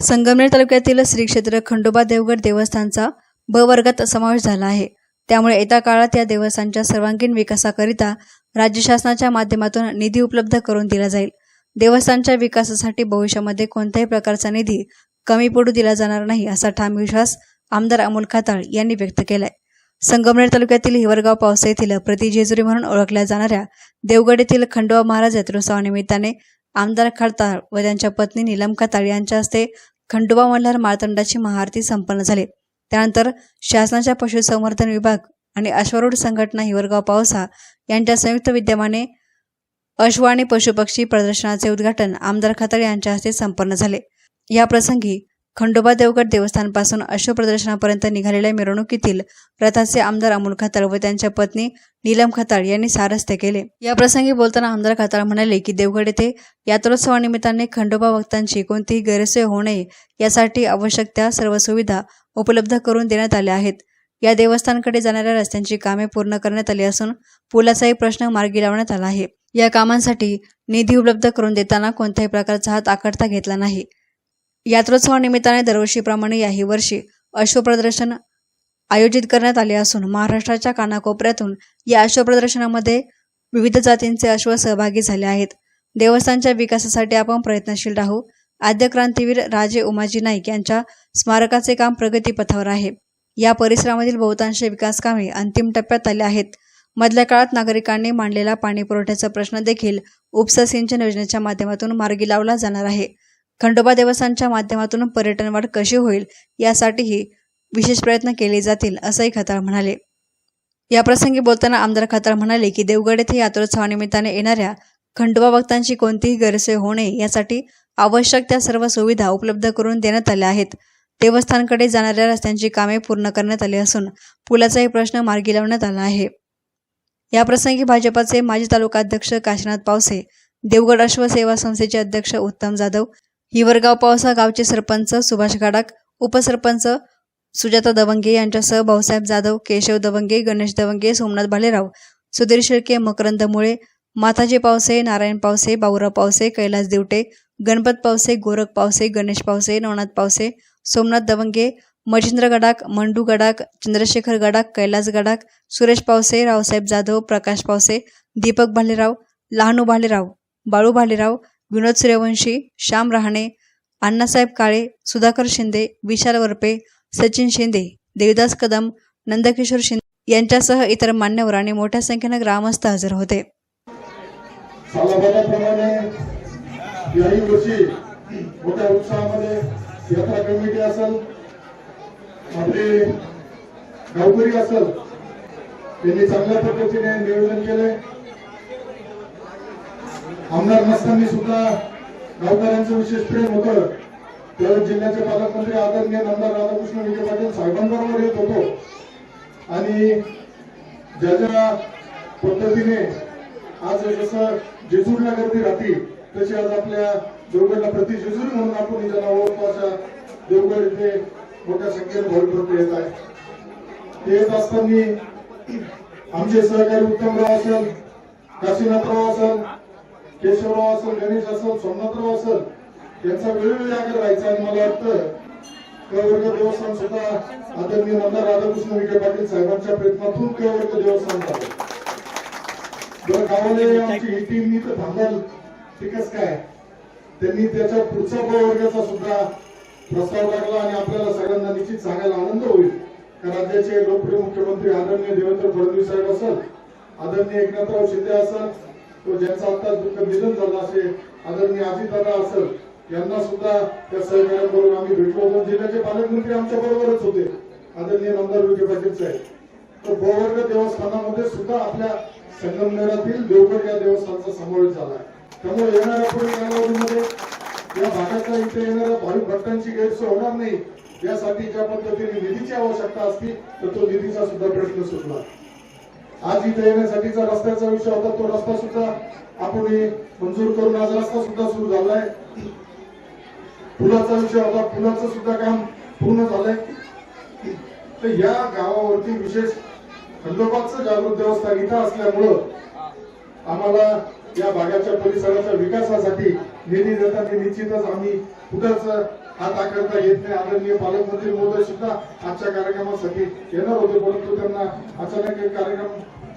संगमनेर तालुक्यातील श्री क्षेत्र खंडोबा देवगड देवस्थानचा ब वर्गात समावेश झाला आहे. त्यामुळे येत्या काळात या देवस्थानच्या सर्वांगीण विकासाकरिता राज्य शासनाच्या माध्यमातून निधी उपलब्ध करून दिला जाईल. देवस्थानच्या विकासासाठी भविष्यामध्ये कोणत्याही प्रकारचा निधी कमी पडू दिला जाणार नाही असा ठाम विश्वास आमदार अमोल खाताळ यांनी व्यक्त केलाय. संगमनेर तालुक्यातील हिवरगाव पावसा येथील प्रतिजेजुरी म्हणून ओळखल्या जाणाऱ्या देवगड येथील खंडोबा महाराज यात्रोत्सवानिमित्ताने आमदार खडताळ व त्यांच्या पत्नी नीलम खाताळ यांच्या हस्ते खंडोबा मल्हार माळतंडाची महाआरती संपन्न झाली. त्यानंतर शासनाच्या पशुसंवर्धन विभाग आणि अश्वरूढ संघटना हिवरगाव पावसा यांच्या संयुक्त विद्यमाने अश्व आणि पशुपक्षी प्रदर्शनाचे उद्घाटन आमदार खाताळ यांच्या हस्ते संपन्न झाले. या प्रसंगी खंडोबा देवगड देवस्थानपासून अश्व प्रदर्शनापर्यंत निघालेल्या मिरवणुकीतील रथाचे आमदार अमोल खाताळ व त्यांच्या पत्नी नीलम खताळ यांनी सारस्ते केले. या प्रसंगी बोलताना आमदार खताळ म्हणाले की देवगड येथे यात्रोत्सवानिमित्ताने खंडोबा भक्तांची कोणतीही गैरसोय होऊ नये यासाठी आवश्यक त्या सर्व सुविधा उपलब्ध करून देण्यात आल्या आहेत. या देवस्थानकडे जाणाऱ्या रस्त्यांची कामे पूर्ण करण्यात आली असून पुलाचाही प्रश्न मार्गी लावण्यात आला आहे. या कामांसाठी निधी उपलब्ध करून देताना कोणत्याही प्रकारचा हात आखडता घेतला नाही. यात्रोत्सवानिमित्ताने दरवर्षीप्रमाणे याही वर्षी अश्वप्रदर्शन आयोजित करण्यात आले असून महाराष्ट्राच्या कानाकोपऱ्यातून या अश्वप्रदर्शनामध्ये विविध जातींचे अश्व सहभागी झाले आहेत. देवस्थानच्या विकासासाठी आपण प्रयत्नशील राहू. आद्य क्रांतीवीर राजे उमाजी नाईक यांच्या स्मारकाचे काम प्रगतीपथावर आहे. या परिसरामधील बहुतांश विकास कामे अंतिम टप्प्यात आले आहेत. मधल्या काळात नागरिकांनी मांडलेला पाणी पुरवठ्याचा प्रश्न देखील उपसा सिंचन योजनेच्या माध्यमातून मार्गी लावला जाणार आहे. खंडोबा देवस्थानच्या माध्यमातून पर्यटन वाढ कशी होईल यासाठीही विशेष प्रयत्न केले जातील असंही खताळ म्हणाले. या प्रसंगी बोलताना आमदार खताळ म्हणाले की देवगड येथे यात्रोत्सवानिमित्ताने येणाऱ्या खंडोबा भक्तांची कोणतीही गैरसोय होऊ नये यासाठी आवश्यक त्या सर्व सुविधा उपलब्ध करून देण्यात आल्या आहेत. देवस्थानकडे जाणाऱ्या रस्त्यांची कामे पूर्ण करण्यात आली असून पुलाचाही प्रश्न मार्गी लावण्यात आला आहे. या प्रसंगी भाजपाचे माजी तालुका अध्यक्ष काशीनाथ पावसे देवगड अश्व सेवा संस्थेचे अध्यक्ष उत्तम जाधव हिवरगाव पावसा गावचे सरपंच सुभाष गाडाक उपसरपंच सुजाता दवंगे यांच्यासह भाऊसाहेब जाधव केशव दवंगे गणेश दवंगे सोमनाथ भालेराव सुधीर शेळके मकरंद मुळे माताजी पावसे नारायण पावसे बाऊराव पावसे कैलास दिवटे गणपत पावसे गोरख पावसे गणेश पावसे नवनाथ पावसे सोमनाथ दवंगे मजिंद्र गडाक मंडू गडाक चंद्रशेखर गडाक कैलास गडाक सुरेश पावसे रावसाहेब जाधव प्रकाश पावसे दीपक भालेराव लहानू भालेराव बाळू भालेराव विनोद सूर्यवंशी श्याम रहाणे अण्णासाहेब काळे सुधाकर शिंदे विशाल वरपे सचिन शिंदे देवदास कदम नंदकिशोर शिंदे यांच्यासह इतर मान्यवर आणि मोठ्या संख्येनं ग्रामस्थ हजर होते. याही वर्षी मोठ्या उत्साहामध्ये यात्रा कमिटी असेल आपले गावकरी असेल त्यांनी चांगल्या पद्धतीने नियोजन केले आमदार नसताना सुद्धा गावकऱ्यांचं विशेष प्रेम होतं. त्यावेळी जिल्ह्याचे पालकमंत्री आदरणीय आमदार राधाकृष्ण विखे पाटील साहेबांबरोबर येत होतो. आणि ज्या ज्या पद्धतीने आज जसं जेजूरला गर्दी राहतील तशी आज आपल्या देवगडला प्रति जेजूर म्हणून आपण हिच्या ओळखतो अशा देवगड इथे मोठ्या संख्येने भरपूर येत आहे. ते येत असताना आमचे सहकारी उत्तमराव असेल काशीनाथराव असेल केशवराव असेल गणेश असेल सोमनाथराव असेल यांचा वेळोवेळी आग्रह राहायचा आणि मला वाटतं कवर्ग देवस्थान सुद्धा आदरणीय आमदार राधाकृष्ण विखे पाटील साहेबांच्या प्रयत्नातून कवर्ग देवस्थान झालं. बरं गावाले आमची ही टीम तर थांबल ठीकच काय? त्यांनी त्याच्या पुढच्या प्रवर्गाचा सुद्धा प्रस्ताव टाकला आणि आपल्याला सगळ्यांना निश्चित सांगायला आनंद होईल. का राज्याचे लोकप्रिय मुख्यमंत्री आदरणीय देवेंद्र फडणवीस साहेब असत आदरणीय एकनाथराव शिंदे असत तो ज्यांचं आता दुःख निधन झालं असे आदरणीय अजितदादा असेल यांना सुद्धा त्या सहकार्याबरोबर आम्ही भेटलो. होतो जिल्ह्याचे पालकमंत्री आमच्या बरोबरच होते आदरणीय नामदार विखे पाटील साहेब. तर गोवर्ग देवस्थानामध्ये सुद्धा आपल्या संगमनेरातील देवगड या देवस्थानचा समावेश झाला आहे. त्यामुळे येणाऱ्या पुढील कालावधीमध्ये या भागातल्या इथे येणाऱ्या भाविक भक्तांची गैरसोय होणार नाही. यासाठी ज्या पद्धतीने निधीची आवश्यकता असती तर तो निधीचा सुद्धा प्रश्न सुटला आज इथे येण्यासाठीचा रस्त्याचा विषय होता तो रस्ता सुद्धा आपण मंजूर करून आज रस्ता सुद्धा सुरू झालाय. पुलाचा विषय होता पुलाचं सुद्धा काम पूर्ण झालंय. तर या गावावरती विशेष खंडोबाचं जागृत देवस्थान इथं असल्यामुळं आम्हाला या भागाच्या परिसराच्या विकासासाठी निधी देतात निश्चितच आम्ही कुठंच हात आकारता येत नाही. आदरणीय पालकमंत्री महोदय सुद्धा आजच्या कार्यक्रमासाठी येणार होते परंतु त्यांना अचानक एक कार्यक्रम